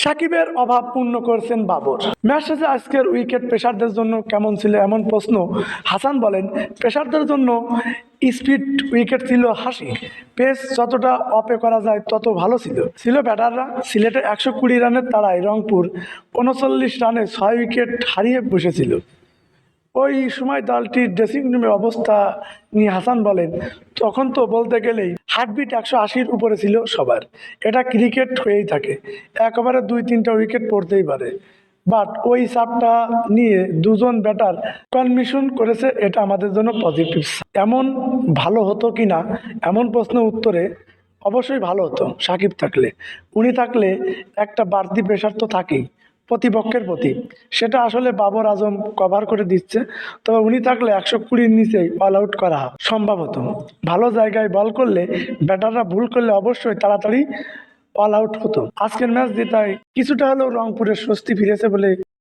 সাকিবের অভাব পূর্ণ করছেন বাবর। ম্যাচ শেষে আজকের উইকেট পেশারদের জন্য কেমন ছিল এমন প্রশ্ন হাসান বলেন পেশারদের জন্য স্পিড উইকেট ছিল হাসি। পেস যতটা অপে করা যায় তত ভালো ছিল। ছিল ব্যাটাররা সিলেটে একশো কুড়ি রানের তাড়ায় রংপুর, উনচল্লিশ রানে ছয় উইকেট হারিয়ে বসেছিল। ওই সময় দলটির ড্রেসিং রুমের অবস্থা নিয়ে হাসান বলেন, তখন তো বলতে গেলেই হার্টবিট একশো আশির উপরে ছিল সবার। এটা ক্রিকেট হয়েই থাকে। একেবারে দুই তিনটা উইকেট পড়তেই পারে। বাট ওই চাপটা নিয়ে দুজন ব্যাটার কনমিশন করেছে, এটা আমাদের জন্য পজিটিভ। এমন ভালো হতো কি না? এমন প্রশ্ন উত্তরে অবশ্যই ভালো হতো, সাকিব থাকলে। উনি থাকলে একটা বাড়তি প্রেশার তো থাকেই। প্রতিপক্ষের প্রতি। সেটা আসলে বাবর আজম কভার করে দিচ্ছে, তবে উনি থাকলে একশো কুড়ির নিচেই অল আউট করা সম্ভব হতো ভালো জায়গায় বল করলে ব্যাটাররা ভুল করলে অবশ্যই তাড়াতাড়ি অল আউট হতো। আজকের ম্যাচ জেতায় কিছুটা হলেও রংপুরের স্বস্তি ফিরেছে বলে